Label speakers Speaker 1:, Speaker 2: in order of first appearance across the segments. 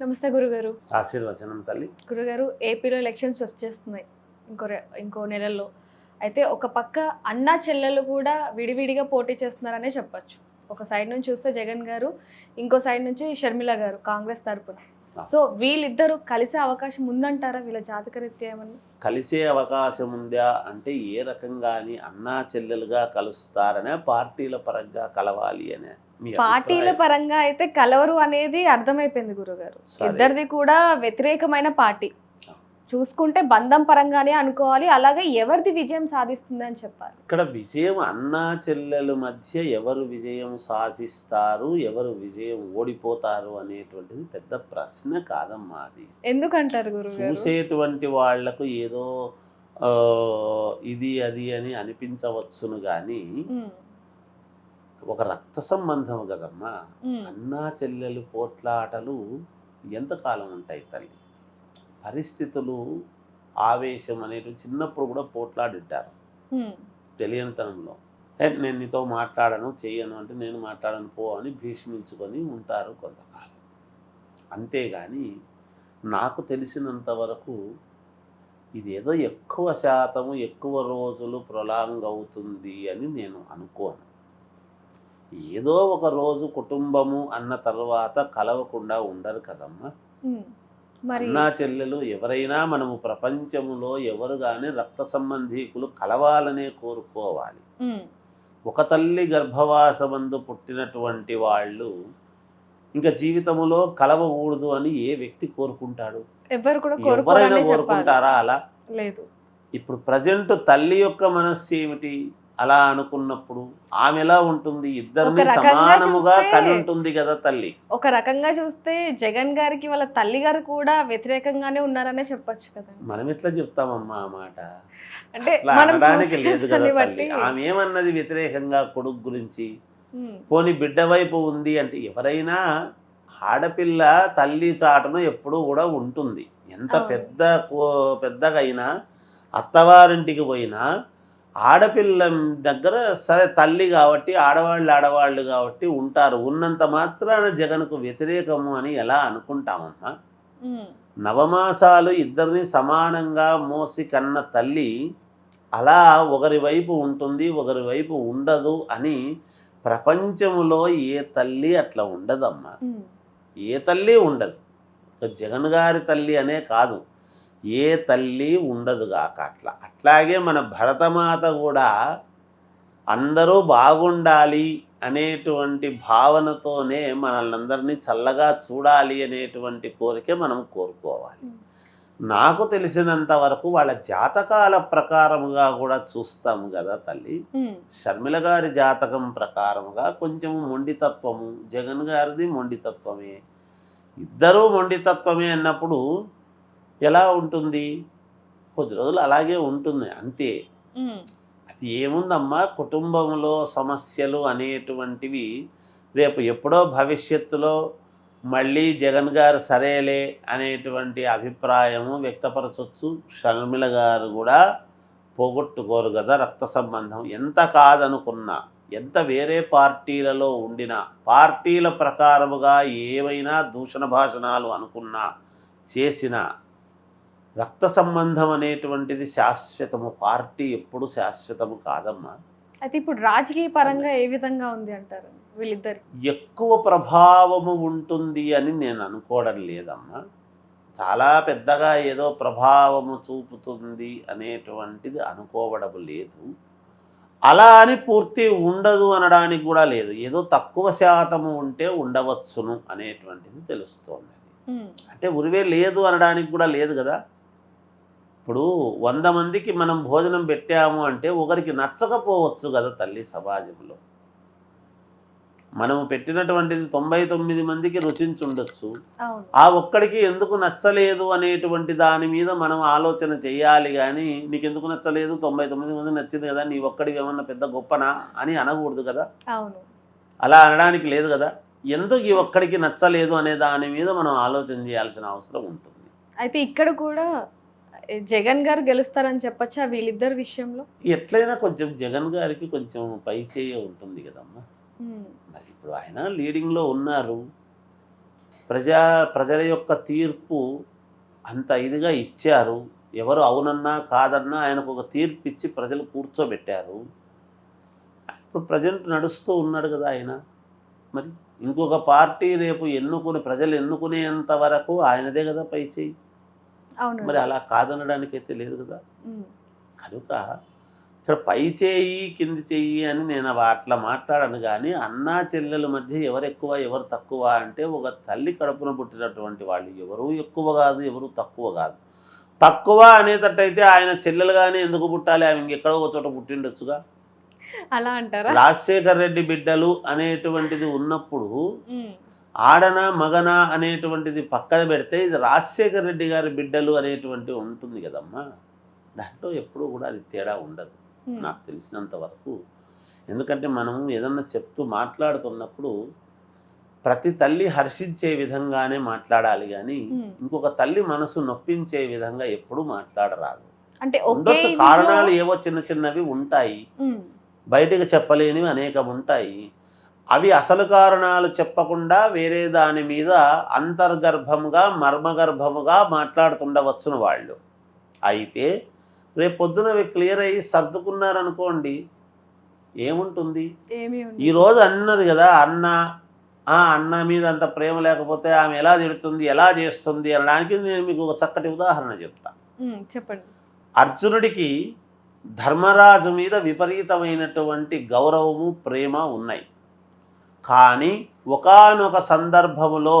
Speaker 1: నమస్తే గురుగారు.
Speaker 2: ఆశీర్వచనం తల్లి.
Speaker 1: గురుగారు ఏపీలో ఎలక్షన్స్ వచ్చేస్తున్నాయి ఇంకో ఇంకో నెలల్లో. అయితే ఒక పక్క అన్నా చెల్లెలు కూడా విడివిడిగా పోటీ చేస్తున్నారనే చెప్పొచ్చు. ఒక సైడ్ నుంచి చూస్తే జగన్ గారు ఇంకో సైడ్ నుంచి షర్మిల గారు కాంగ్రెస్ తరపున. సో వీళ్ళిద్దరూ కలిసే అవకాశం ఉందంటారా వీళ్ళ జాతకరీత్యా ఏమన్నా
Speaker 2: కలిసే అవకాశం ఉందా అంటే ఏ రకంగాని అన్నా చెల్లెలుగా కలుస్తారనే పార్టీల పరంగా కలవాలి అనే
Speaker 1: పార్టీల? పరంగా అయితే కలవరు అనేది అర్థమైపోయింది గురుగారు. ఇద్దరిది కూడా వ్యతిరేకమైన పార్టీ. చూసుకుంటే బంధం పరంగానే అనుకోవాలి. అలాగే ఎవరిది విజయం సాధిస్తుంది అని చెప్పాలి.
Speaker 2: ఇక్కడ విజయం అన్నా చెల్లెల మధ్య ఎవరు విజయం సాధిస్తారు ఎవరు విజయం ఓడిపోతారు అనేటువంటిది పెద్ద ప్రశ్న కాదమ్మా అది.
Speaker 1: ఎందుకంటారు గురుగారు
Speaker 2: చూసేటువంటి వాళ్ళకు ఏదో ఇది అది అని అనిపించవచ్చును కానీ ఒక రక్త సంబంధం కదమ్మా. అన్నా చెల్లెలు పోట్లాటలు ఎంతకాలం ఉంటాయి తల్లి? పరిస్థితులు ఆవేశం అనేటివి చిన్నప్పుడు కూడా పోట్లాడింటారు. తెలియనితనంలో. "ఏ, నేను నీతో మాట్లాడను చెయ్యను అంటే నేను మాట్లాడను పో అని భీష్మించుకొని ఉంటారు కొంతకాలం. అంతేగాని నాకు తెలిసినంత వరకు ఇది ఏదో ఎక్కువ శాతము ఎక్కువ రోజులు ప్రొలాంగ్ అవుతుంది అని నేను అనుకోను. ఏదో ఒక రోజు కుటుంబము అన్న తర్వాత కలవకుండా ఉండరు కదమ్మా. అన్నా చెల్లెలు ఎవరైనా మనము ప్రపంచములో ఎవరు కానీ రక్త సంబంధీకులు కలవాలనే కోరుకోవాలి. ఒక తల్లి గర్భవాసమందు పుట్టినటువంటి వాళ్ళు ఇంకా జీవితములో కలవకూడదు అని ఏ వ్యక్తి కోరుకుంటాడు?
Speaker 1: ఎవరు కూడా
Speaker 2: ఎవరైనా కోరుకుంటారా అలా?
Speaker 1: లేదు.
Speaker 2: ఇప్పుడు ప్రజెంట్ తల్లి యొక్క మనస్సు ఏమిటి? అలా అనుకున్నప్పుడు ఆమె ఎలా ఉంటుంది? ఇద్దరిని సమానముగా ఉంటుంది కదా తల్లి.
Speaker 1: ఒక రకంగా చూస్తే జగన్ గారికి వాళ్ళ తల్లి గారు కూడా వ్యతిరేకంగానే ఉన్నారనే చెప్పొచ్చు కదా.
Speaker 2: మనం ఎట్లా చెప్తామమ్మా ఆ మాట.
Speaker 1: అంటే
Speaker 2: అనడానికి లేదు కదా తల్లి. ఆమె ఏమన్నది వ్యతిరేకంగా కొడుకు గురించి? పోని బిడ్డ వైపు ఉంది అంటే ఎవరైనా ఆడపిల్ల తల్లి చాటున ఎప్పుడూ కూడా ఉంటుంది. ఎంత. పెద్ద కో- పెద్దగా అయినా అత్తవారింటికి పోయినా ఆడపిల్ల దగ్గర సరే తల్లి కాబట్టి ఆడవాళ్ళు ఆడవాళ్ళు కాబట్టి ఉంటారు. ఉన్నంత మాత్రాన జగన్కు వ్యతిరేకము అని ఎలా అనుకుంటామమ్మా? నవమాసాలు ఇద్దరిని సమానంగా మోసి కన్న తల్లి అలా ఒకరి వైపు ఉంటుంది ఒకరి వైపు ఉండదు అని ప్రపంచములో ఏ తల్లి అట్లా ఉండదమ్మా? ఏ తల్లి ఉండదు. జగన్ గారి తల్లి అనే కాదు. ఏ తల్లి ఉండదు కాక అట్లా. అట్లాగే మన భరతమాత కూడా అందరూ బాగుండాలి అనేటువంటి భావనతోనే మనల్ని అందరినీ చల్లగా చూడాలి అనేటువంటి కోరిక మనం కోరుకోవాలి. నాకు తెలిసినంత వరకు వాళ్ళ జాతకాల ప్రకారముగా కూడా చూస్తాము కదా తల్లి. షర్మిల గారి జాతకం ప్రకారముగా కొంచెం మొండితత్వము జగన్ గారిది మొండితత్వమే. ఇద్దరూ మొండితత్వమే అన్నప్పుడు ఎలా ఉంటుంది? కొద్ది రోజులు అలాగే ఉంటుంది అంతే. అది ఏముందమ్మా? కుటుంబంలో సమస్యలు అనేటువంటివి రేపు ఎప్పుడో భవిష్యత్తులో మళ్ళీ జగన్ గారు సరేలే అనేటువంటి అభిప్రాయము వ్యక్తపరచవచ్చు షర్మిల గారు కూడా పోగొట్టుకోరు కదా రక్త సంబంధం. ఎంత కాదనుకున్నా ఎంత వేరే పార్టీలలో ఉండినా పార్టీల ప్రకారముగా ఏవైనా దూషణ భాషణాలు అనుకున్నా చేసిన రక్త సంబంధం అనేటువంటిది శాశ్వతము పార్టీ ఎప్పుడు శాశ్వతము కాదమ్మా.
Speaker 1: అయితే ఇప్పుడు రాజకీయ పరంగా ఏ విధంగా ఉంది అంటారు వీళ్ళిద్దరు?
Speaker 2: ఎక్కువ ప్రభావము ఉంటుంది అని నేను అనుకోవడం లేదమ్మా. చాలా పెద్దగా ఏదో ప్రభావము చూపుతుంది అనేటువంటిది అనుకోవడం లేదు. అలా అని పూర్తి ఉండదు అనడానికి కూడా లేదు. ఏదో తక్కువ శాతము ఉంటే ఉండవచ్చును అనేటువంటిది తెలుస్తోంది. అంటే ఉరివే లేదు అనడానికి కూడా లేదు కదా. ఇప్పుడు వంద మందికి మనం భోజనం పెట్టాము అంటే ఒకరికి నచ్చకపోవచ్చు కదా తల్లి సమాజంలో. మనము పెట్టినటువంటిది తొంభై తొమ్మిది మందికి రుచించుండొచ్చు. ఆ ఒక్కడికి ఎందుకు నచ్చలేదు అనేటువంటి దాని మీద మనం ఆలోచన చేయాలి కానీ నీకు ఎందుకు నచ్చలేదు? తొంభై తొమ్మిది మంది నచ్చింది కదా నీ ఒక్కడికి ఏమన్నా పెద్ద గొప్పనా అని అనకూడదు కదా. అలా అనడానికి లేదు కదా. ఎందుకు ఈ ఒక్కడికి నచ్చలేదు అనే దాని మీద మనం ఆలోచన చేయాల్సిన అవసరం ఉంటుంది.
Speaker 1: అయితే ఇక్కడ కూడా జగన్ గారు గెలుస్తారని చెప్పొచ్చా వీళ్ళిద్దరి విషయంలో?
Speaker 2: ఎట్లయినా కొంచెం జగన్ గారికి కొంచెం పై చేయ ఉంటుంది కదమ్మా. మరి ఇప్పుడు ఆయన లీడింగ్లో ఉన్నారు. ప్రజా ప్రజల యొక్క తీర్పు అంత ఇదిగా ఇచ్చారు. ఎవరు అవునన్నా కాదన్నా ఆయనకు ఒక తీర్పు ఇచ్చి ప్రజలు కూర్చోబెట్టారు. ఇప్పుడు ప్రజెంట్ నడుస్తూ ఉన్నాడు కదా ఆయన. మరి ఇంకొక పార్టీ రేపు ఎన్నుకుని ప్రజలు ఎన్నుకునేంత వరకు ఆయనదే కదా పై చేయి. మరి అలా కాదనడానికి అయితే లేదు కదా. కనుక ఇక్కడ పై చేయి కింది చెయ్యి అని నేను అట్లా మాట్లాడను కానీ అన్నా చెల్లెల మధ్య ఎవరు ఎక్కువ ఎవరు తక్కువ అంటే ఒక తల్లి కడుపున పుట్టినటువంటి వాళ్ళు ఎవరు ఎక్కువ కాదు ఎవరు తక్కువ కాదు. తక్కువ అనేటట్టయితే ఆయన చెల్లెలుగానే ఎందుకు పుట్టాలి? ఆమె ఇంకెక్కడో ఒక చోట పుట్టిండొచ్చుగా?
Speaker 1: అలా అంటారా?
Speaker 2: రాజశేఖర్ రెడ్డి బిడ్డలు అనేటువంటిది ఉన్నప్పుడు ఆడన మగన అనేటువంటిది పక్కన పెడితే ఇది రాజశేఖర్ రెడ్డి గారి బిడ్డలు అనేటువంటి ఉంటుంది కదమ్మా. దాంట్లో ఎప్పుడూ కూడా అది తేడా ఉండదు. నాకు తెలిసినంత వరకు. ఎందుకంటే మనం ఏదన్నా చెప్తూ మాట్లాడుతున్నప్పుడు ప్రతి తల్లి హర్షించే విధంగానే మాట్లాడాలి కానీ. ఇంకొక తల్లి మనసు నొప్పించే విధంగా ఎప్పుడు మాట్లాడరాదు.
Speaker 1: అంటే
Speaker 2: ఉండొచ్చు. కారణాలు ఏవో చిన్న చిన్నవి ఉంటాయి. బయటకు చెప్పలేనివి అనేకం ఉంటాయి. అవి అసలు కారణాలు చెప్పకుండా వేరే దాని మీద అంతర్గర్భముగా మర్మగర్భముగా మాట్లాడుతుండవచ్చును వాళ్ళు. అయితే రేపు పొద్దున అవి క్లియర్ అయ్యి సర్దుకున్నారనుకోండి ఏముంటుంది. ఈరోజు అన్నది కదా అన్న ఆ అన్న మీద అంత ప్రేమ లేకపోతే ఆమె ఎలా తిడుతుంది ఎలా చేస్తుంది అనడానికి నేను మీకు ఒక చక్కటి ఉదాహరణ చెప్తా.
Speaker 1: చెప్పండి.
Speaker 2: అర్జునుడికి ధర్మరాజు మీద విపరీతమైనటువంటి గౌరవము ప్రేమ ఉన్నాయి. కానీ ఒకానొక సందర్భములో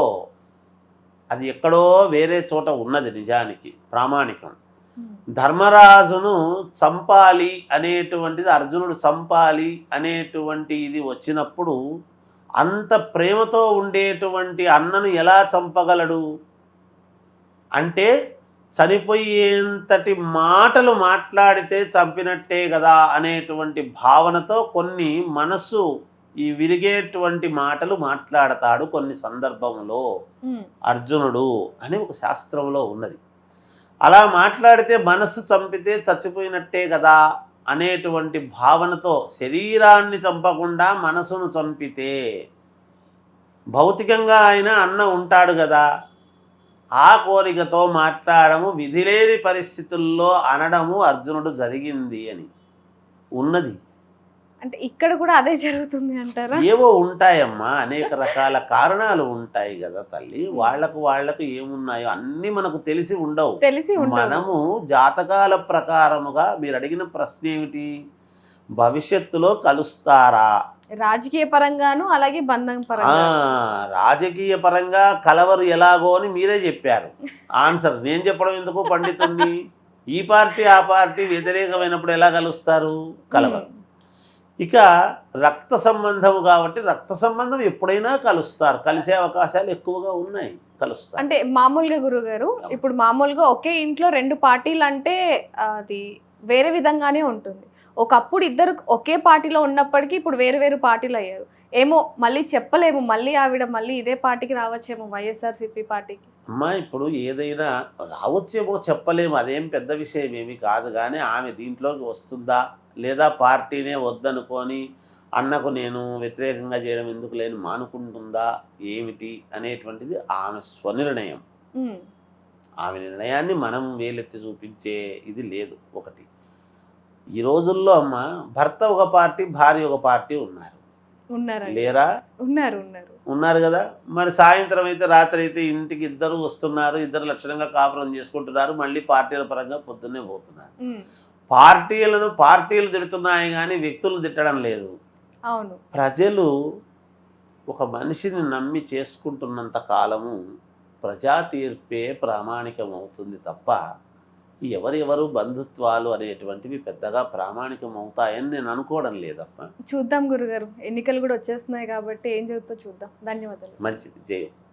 Speaker 2: అది ఎక్కడో వేరే చోట ఉన్నది నిజానికి ప్రామాణికం.
Speaker 1: ఉమ్,
Speaker 2: ధర్మరాజును చంపాలి అనేటువంటిది అర్జునుడు చంపాలి అనేటువంటి ఇది వచ్చినప్పుడు అంత ప్రేమతో ఉండేటువంటి అన్నను ఎలా చంపగలడు? అంటే చనిపోయేంతటి మాటలు మాట్లాడితే చంపినట్టే కదా అనేటువంటి భావనతో కొన్ని మనస్సు ఈ విరిగేటువంటి మాటలు మాట్లాడతాడు కొన్ని సందర్భంలో అర్జునుడు అని ఒక శాస్త్రంలో ఉన్నది. అలా మాట్లాడితే మనస్సు చంపితే చచ్చిపోయినట్టే కదా అనేటువంటి భావనతో శరీరాన్ని చంపకుండా మనసును చంపితే భౌతికంగా ఆయన అన్న ఉంటాడు కదా. ఆ కోరికతో మాట్లాడము విధిలేని పరిస్థితుల్లో అనడము అర్జునుడు జరిగింది అని. ఉన్నది.
Speaker 1: అంటే ఇక్కడ కూడా అదే జరుగుతుంది అంటారా?
Speaker 2: ఏవో ఉంటాయమ్మా అనేక రకాల కారణాలు ఉంటాయి కదా తల్లి. వాళ్ళకు వాళ్ళకు ఏమున్నాయో అన్నీ మనకు తెలిసి ఉండవు.
Speaker 1: తెలిసి
Speaker 2: మనము జాతకాల ప్రకారముగా మీరు అడిగిన ప్రశ్న ఏమిటి? భవిష్యత్తులో కలుస్తారా?
Speaker 1: రాజకీయ పరంగాను అలాగే బంధం పరంగా.
Speaker 2: రాజకీయ పరంగా కలవరు ఎలాగో అని మీరే చెప్పారు. ఆన్సర్ నేను చెప్పడం ఎందుకు పండితుణ్ణి? ఈ పార్టీ ఆ పార్టీ వ్యతిరేకమైనప్పుడు ఎలా కలుస్తారు? కలవరు. ఇక రక్త సంబంధము కాబట్టి రక్త సంబంధం ఎప్పుడైనా కలుస్తారు. కలిసే అవకాశాలు ఎక్కువగా ఉన్నాయి కలుస్తారు
Speaker 1: అంటే మామూలుగా గురుగారు ఇప్పుడు మామూలుగా ఒకే ఇంట్లో రెండు పార్టీలు అంటే అది వేరే విధంగానే ఉంటుంది. ఒకప్పుడు ఇద్దరు ఒకే పార్టీలో ఉన్నప్పటికీ ఇప్పుడు వేరు వేరు పార్టీలు అయ్యారు. ఏమో మళ్ళీ చెప్పలేము మళ్ళీ ఆవిడ మళ్ళీ ఇదే పార్టీకి రావచ్చేమో వైఎస్ఆర్సీపీ పార్టీకి.
Speaker 2: అమ్మా ఇప్పుడు ఏదైనా రావచ్చేమో చెప్పలేము. అదేం పెద్ద విషయం ఏమి కాదు. కానీ ఆమె దీంట్లోకి వస్తుందా? లేదా పార్టీనే వద్దనుకొని అన్నకు నేను వ్యతిరేకంగా చేయడం ఎందుకు లేని మానుకుంటుందా? ఏమిటి? అనేటువంటిది ఆమె స్వనిర్ణయం. ఆమె నిర్ణయాన్ని మనం వేలెత్తి చూపించే ఇది లేదు ఒకటి. ఈ రోజుల్లో అమ్మ భర్త ఒక పార్టీ భార్య ఒక పార్టీ ఉన్నారు.
Speaker 1: ఉన్నారండి.
Speaker 2: లేరా?
Speaker 1: ఉన్నారు ఉన్నారు.
Speaker 2: ఉన్నారు కదా? మరి సాయంత్రం అయితే రాత్రి అయితే ఇంటికి ఇద్దరు వస్తున్నారు ఇద్దరు లక్షణంగా కాపురం చేసుకుంటున్నారు మళ్ళీ పార్టీల పరంగా పొద్దున్నే పోతున్నారు. పార్టీలను పార్టీలు తిడుతున్నాయి కానీ వ్యక్తులు తిట్టడం లేదు.
Speaker 1: అవును.
Speaker 2: ప్రజలు ఒక మనిషిని నమ్మి చేసుకుంటున్నంత కాలము ప్రజా తీర్పే ప్రామాణికం అవుతుంది తప్ప ఎవరెవరు బంధుత్వాలు అనేటువంటివి పెద్దగా ప్రామాణికం అవుతాయని నేను అనుకోవడం లేదప్ప.
Speaker 1: చూద్దాం గురుగారు. ఎన్నికలు కూడా వచ్చేస్తున్నాయి కాబట్టి ఏం జరుగుతుందో చూద్దాం. ధన్యవాదాలు.
Speaker 2: మంచిది. జయం